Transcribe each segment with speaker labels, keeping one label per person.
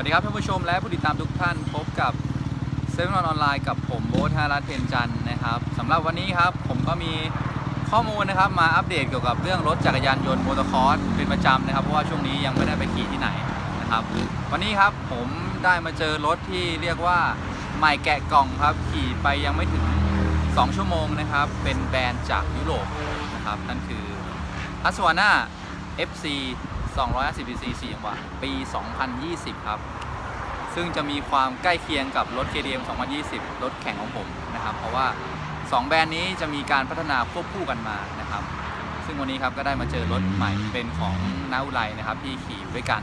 Speaker 1: วัสดีครับท่านผู้ชมและผู้ติดตามทุกท่านพบกับเซเว่นออนไลน์กับผมโบ๊ทธารัตน์เพนจันทร์นะครับสำหรับวันนี้ครับผมก็มีข้อมูลนะครับมาอัปเดตเกี่ยวกับเรื่องรถจักรยานยนต์มอเตอร์คอร์สเป็นประจำนะครับ เพราะว่าช่วงนี้ยังไม่ได้ไปขี่ที่ไหนนะครับ วันนี้ครับผมได้มาเจอรถที่เรียกว่าใหม่แกะกล่องครับขี่ไปยังไม่ถึง 2 ชั่วโมงนะครับ เป็นแบรนด์จากยุโรปนะครับนั่นคือ a s w a n a FC 250 cc จังหวะปี 2020 ครับ ซึ่งจะมีความใกล้เคียงกับรถ KTM 2020 รถแข่งของผมนะครับ เพราะว่า 2 แบรนด์นี้จะมีการพัฒนาควบคู่กันมานะครับ ซึ่งวันนี้ครับก็ได้มาเจอรถใหม่เป็นของนาอุไรนะครับที่ขี่ด้วยกัน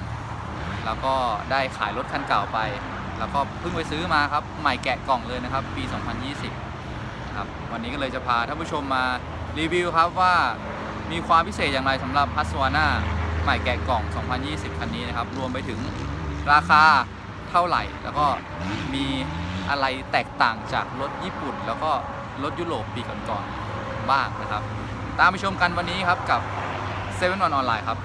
Speaker 1: แล้วก็ได้ขายรถคันเก่าไป แล้วก็เพิ่งไปซื้อมาครับใหม่แกะกล่องเลยนะครับ ปี 2020ครับวันนี้ก็เลยจะพาท่านผู้ชมมารีวิวครับว่ามีความพิเศษอย่างไรสำหรับฮัสวาน่าใหม่แกะกล่อง 2020 คันนี้นะครับ รวมไปถึงราคา เท่าไหร่ แล้วก็มีอะไรแตกต่างจากรถญี่ปุ่น แล้วก็รถยุโรปปีก่อนๆบ้างนะครับ ตามไปชมกันวันนี้ครับกับ7 1 1ออนไลน์ครับ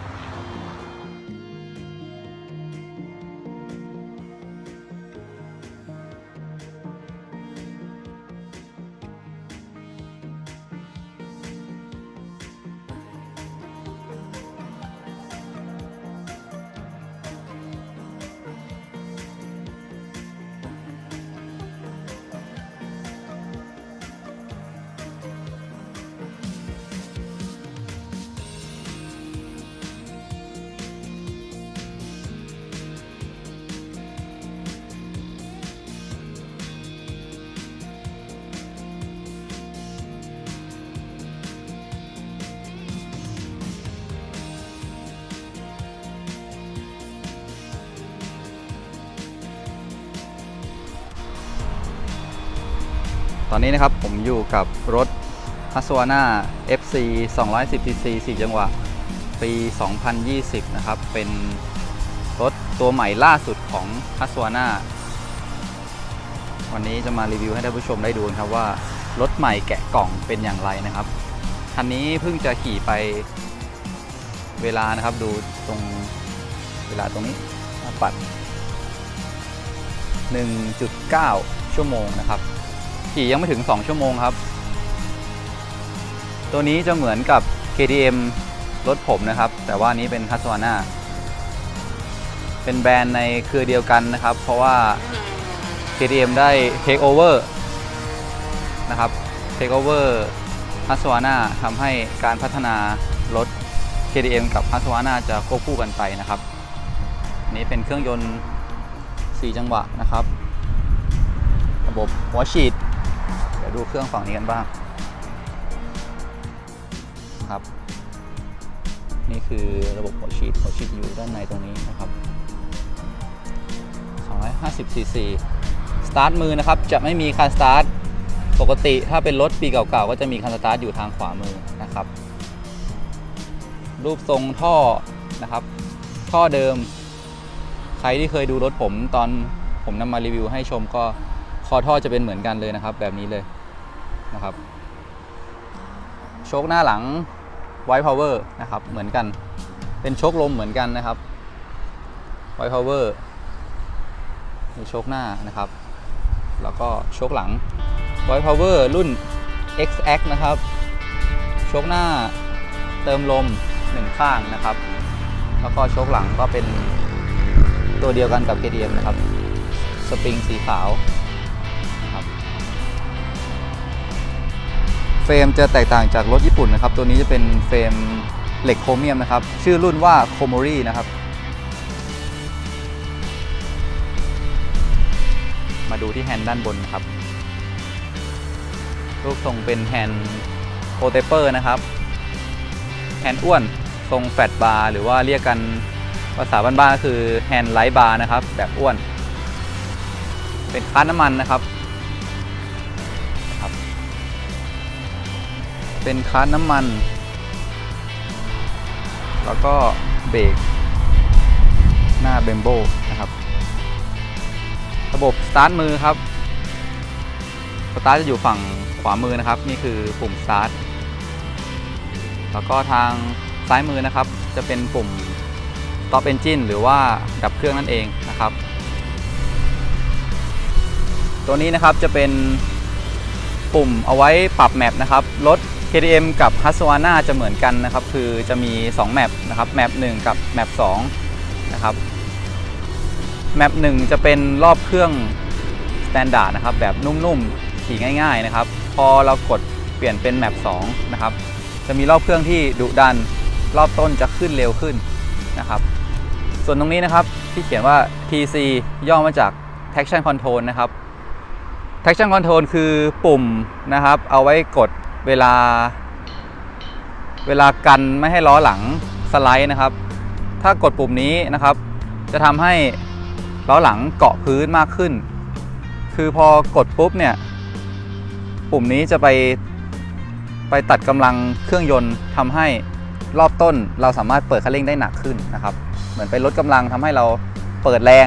Speaker 1: ตอนนี้นะครับผมอยู่กับรถ h u s w a n a FC 210 cc 4 จังหวะ ปี 2020 นะครับ เป็นรถตัวใหม่ล่าสุดของ h u s w a n a วันนี้จะมารีวิวให้ท่านผู้ชมได้ดูนะครับว่า รถใหม่แกะกล่องเป็นอย่างไรนะครับ คันนี้เพิ่งจะขี่ไปเวลานะครับดูตรงเวลาตรงนี้ปัด 1.9 ชั่วโมงนะครับ ขี่ยังไม่ถึง 2 ชั่วโมงครับ ตัวนี้จะเหมือนกับ KTM รถผมนะครับ แต่ว่านี้เป็น h u s w a n a เป็นแบรนด์ในเครือเดียวกันนะครับ เพราะว่า KTM ได้ take over นะครับ take over h u s w a n a ทำให้การพัฒนารถ KTM กับ h u s w a n a จะควบคู่กันไปนะครับ นี้เป็นเครื่องยนต์ 4 จังหวะนะครับ ระบบหัวฉีด ดี๋ยวดูเครื่องฝั่งนี้กันบ้างครับ นี่คือระบบหัวฉีดหัวฉีดอยู่ด้านในตรงนี้นะครับ250 cc สตาร์ทมือนะครับ จะไม่มีคันสตาร์ทปกติถ้าเป็นรถปีเก่าๆ ก็จะมีคันสตาร์ทอยู่ทางขวามือนะครับ รูปทรงท่อนะครับ ท่อเดิม ใครที่เคยดูรถผมตอนผมนำมารีวิวให้ชมก็คอท่อจะเป็นเหมือนกันเลยนะครับ แบบนี้เลย นะครับ โชคหน้าหลังไว p ์พาวเวอร์นะครับเหมือนกัน เป็นโชคลมเหมือนกันนะครับไว p ์พาวเวอร์มีโชคหน้านะครับ แล้วก็โชคหลังไว p ์พาวเวอร์รุ่น XX นะครับ โชคหน้าเติมลมหนึ่งข้างนะครับ แล้วก็โชคหลังก็เป็นตัวเดียวกันกับ KTM นะครับ สปริงสีขาว รมจะแตกต่างจากรถญี่ปุ่นนะครับ ตัวนี้จะเป็นเฟรมเหล็กโครเมียมนะครับ ชื่อรุ่นว่าโคโมรีนะครับ มาดูที่แฮนด์ด้านบนครับ รูปทรงเป็นแฮนด์โปเตเปอร์นะครับ แฮนด์อ้วนทรงแฟตบาร์หรือว่าเรียกกันภาษาบ้านๆก็คือแฮนด์ไลท์บาร์นะครับ แบบอ้วน เป็นคาร์น้ำมันนะครับครับ เป็นคาร์น้ำมัน แล้วก็เบรกหน้าเบมโบนะครับ ระบบสตาร์ทมือครับสตาร์ทจะอยู่ฝั่งขวามือนะครับ นี่คือปุ่มสตาร์ทแล้วก็ทางซ้ายมือนะครับ จะเป็นปุ่ม Stop Engine หรือว่าดับเครื่องนั่นเองนะครับ ตัวนี้นะครับจะเป็นปุ่มเอาไว้ปรับแมปนะครับ รถ KTM กับ h u s w a n a จะเหมือนกันนะครับ คือจะมี 2 แมปนะครับ แมป1กับแมป2นะครับ แมป1จะเป็นรอบเครื่องสแตนดาร์ดนะครับ แบบนุ่มๆ ขี่ง่าย ๆนะครับ พอเรากดเปลี่ยนเป็นแมป2นะครับ จะมีรอบเครื่องที่ดุดัน รอบต้นจะขึ้นเร็วขึ้นนะครับ ส่วนตรงนี้นะครับที่เขียนว่า TC ย่อมาจาก Traction Control นะครับ Traction Control คือปุ่มนะครับ เอาไว้กด เวลา เวลากันไม่ให้ล้อหลังสไลด์นะครับ ถ้ากดปุ่มนี้นะครับ จะทำให้ล้อหลังเกาะพื้นมากขึ้น คือพอกดปุ๊บเนี่ย ปุ่มนี้จะไปไปตัดกำลังเครื่องยนต์ทำให้รอบต้นเราสามารถเปิดคันเร่งได้หนักขึ้นนะครับ เหมือนไปลดกำลังทำให้เราเปิดแรง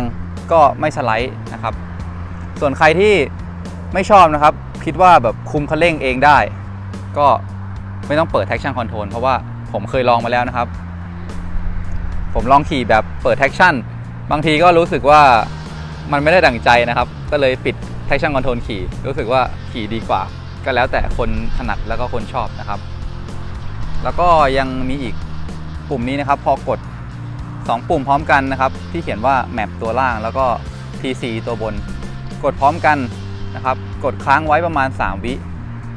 Speaker 1: ก็ไม่สไลด์นะครับ ส่วนใครที่ไม่ชอบนะครับ คิดว่าแบบคุมคันเร่งเองได้ ก็ไม่ต้องเปิด traction control เพราะว่าผมเคยลองมาแล้วนะครับ ผมลองขี่แบบเปิด traction บางทีก็รู้สึกว่ามันไม่ได้ดั่งใจนะครับ ก็เลยปิด traction control ขี่ รู้สึกว่าขี่ดีกว่า ก็แล้วแต่คนถนัดแล้วก็คนชอบนะครับ แล้วก็ยังมีอีกปุ่มนี้นะครับ พอกด 2 ปุ่มพร้อมกันนะครับ ที่เขียนว่า map ตัวล่างแล้วก็ TC ตัวบน กดพร้อมกันนะครับ กดค้างไว้ประมาณ 3 วิ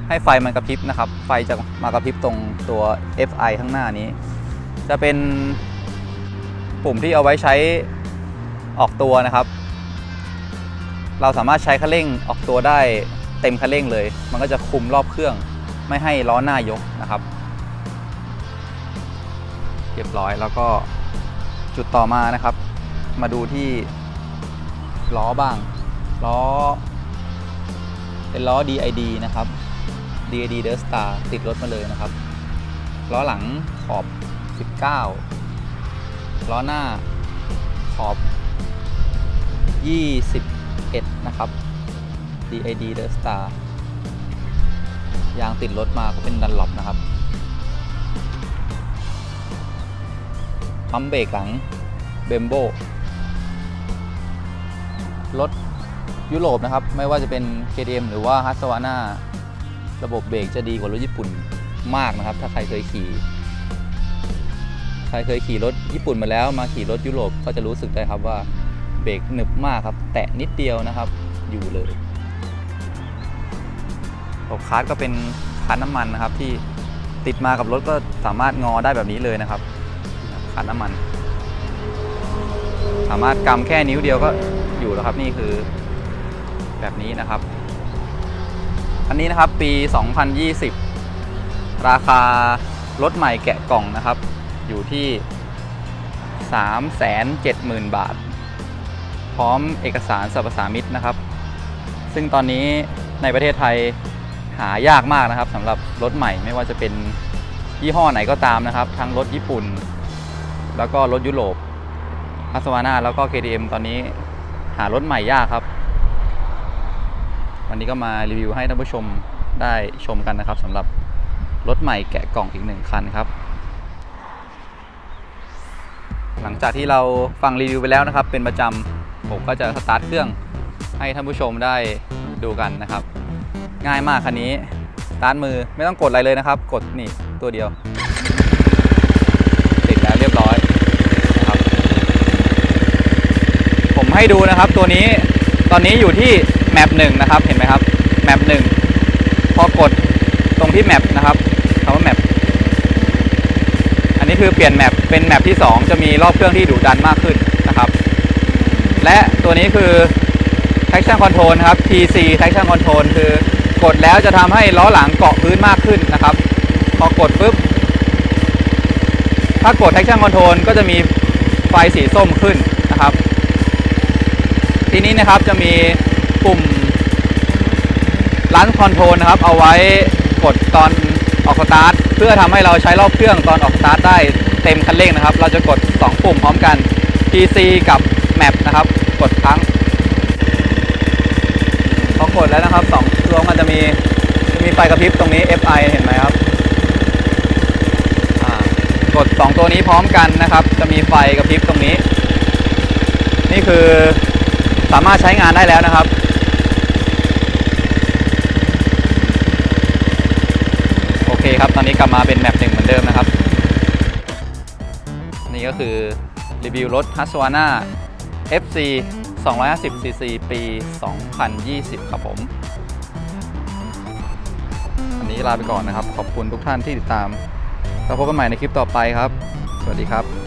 Speaker 1: ให้ไฟมันกระพริบนะครับ ไฟจะมากระพริบตรงตัว FI ข้างหน้านี้ จะเป็นปุ่มที่เอาไว้ใช้ออกตัวนะครับ เราสามารถใช้คันเร่งออกตัวได้เต็มคันเร่งเลย มันก็จะคุมรอบเครื่องไม่ให้ล้อหน้ายกนะครับ เรียบร้อยแล้วก็จุดต่อมานะครับ มาดูที่ล้อบ้าง ล้อ เป็นล้อ DID นะครับ DID d u s t a r ติดรถมาเลยนะครับ ล้อหลังขอบ 19 ล้อหน้าขอบ 21 นะครับ DID d u s t a r ยางติดรถมาก็เป็นดันหลบนะครับปั๊มเบรกหลังเบมโบรถยุโรปนะครับ ไม่ว่าจะเป็น KTM หรือว่า h u s w a n a ระบบเบรกจะดีกว่ารถญี่ปุ่นมากนะครับ ถ้าใครเคยขี่ใครเคยขี่รถญี่ปุ่นมาแล้วมาขี่รถยุโรปก็จะรู้สึกได้ครับว่าเบรกหนึบมากครับ แตะนิดเดียวนะครับ อยู่เลยระบบคาร์ดก็เป็นคาร์ดน้ำมันนะครับ ที่ติดมากับรถก็สามารถงอได้แบบนี้เลยนะครับคาร์ดน้ำมัน สามารถกำแค่นิ้วเดียวก็อยู่แล้วครับนี่คือแบบนี้นะครับ อันนี้นะครับปี 2020 ราคารถใหม่แกะกล่องนะครับ อยู่ที่ 370,000 บาท พร้อมเอกสารสรรพสามิตนะครับ ซึ่งตอนนี้ในประเทศไทยหายากมากนะครับสำหรับรถใหม่ไม่ว่าจะเป็นยี่ห้อไหนก็ตามนะครับ ทั้งรถญี่ปุ่น แล้วก็รถยุโรปฮัสวาน่าแล้วก็ KTM ตอนนี้หารถใหม่ยากครับ วันนี้ก็มารีวิวให้ท่านผู้ชมได้ชมกันนะครับสำหรับรถใหม่แกะกล่องอีกหนึ่งคันครับ หลังจากที่เราฟังรีวิวไปแล้วนะครับ เป็นประจำผมก็จะสตาร์ทเครื่องให้ท่านผู้ชมได้ดูกันนะครับ ง่ายมากคันนี้สตาร์ทมือไม่ต้องกดอะไรเลยนะครับ กดนี่ตัวเดียว ติดแล้วเรียบร้อยนะครับ ผมให้ดูนะครับตัวนี้ตอนนี้อยู่ที่แมปหนึ่งนะครับเห็น ครับแมปหนึ่งพอกดตรงที่แมปนะครับคำว่าแมปอันนี้คือเปลี่ยนแมปเป็นแมปที่ 2 จะมีรอบเครื่องที่ดุดันมากขึ้นนะครับ และตัวนี้คือ traction control ครับ TC traction control คือกดแล้วจะทำให้ล้อหลังเกาะพื้นมากขึ้นนะครับ พอกดปุ๊บถ้ากด traction control ก็จะมีไฟสีส้มขึ้นนะครับ ทีนี้นะครับจะมีปุ่ม ลันคอนโทรลนะครับ เอาไว้กดตอนออกสตาร์ทเพื่อทำให้เราใช้รอบเครื่องตอนออกสตาร์ทได้เต็มคันเร่งนะครับ เราจะกด 2 ปุ่มพร้อมกัน TC กับ Map นะครับ กดครั้งพอกดแล้วนะครับ2ตัวมันจะมีจะมีไฟกระพริบตรงนี้ FI เห็นไหมครับกด 2 ตัวนี้พร้อมกันนะครับ จะมีไฟกระพริบตรงนี้ นี่คือสามารถใช้งานได้แล้วนะครับ คครับ ตอนนี้กลับมาเป็นแมปหนึ่งเหมือนเดิมนะครับ นี่ก็คือรีวิวรถ h u s u a n a FC 250cc ปี 2020 ครับผม อันนี้ลาไปก่อนนะครับ ขอบคุณทุกท่านที่ติดตาม แล้วพบกันใหม่ในคลิปต่อไปครับ สวัสดีครับ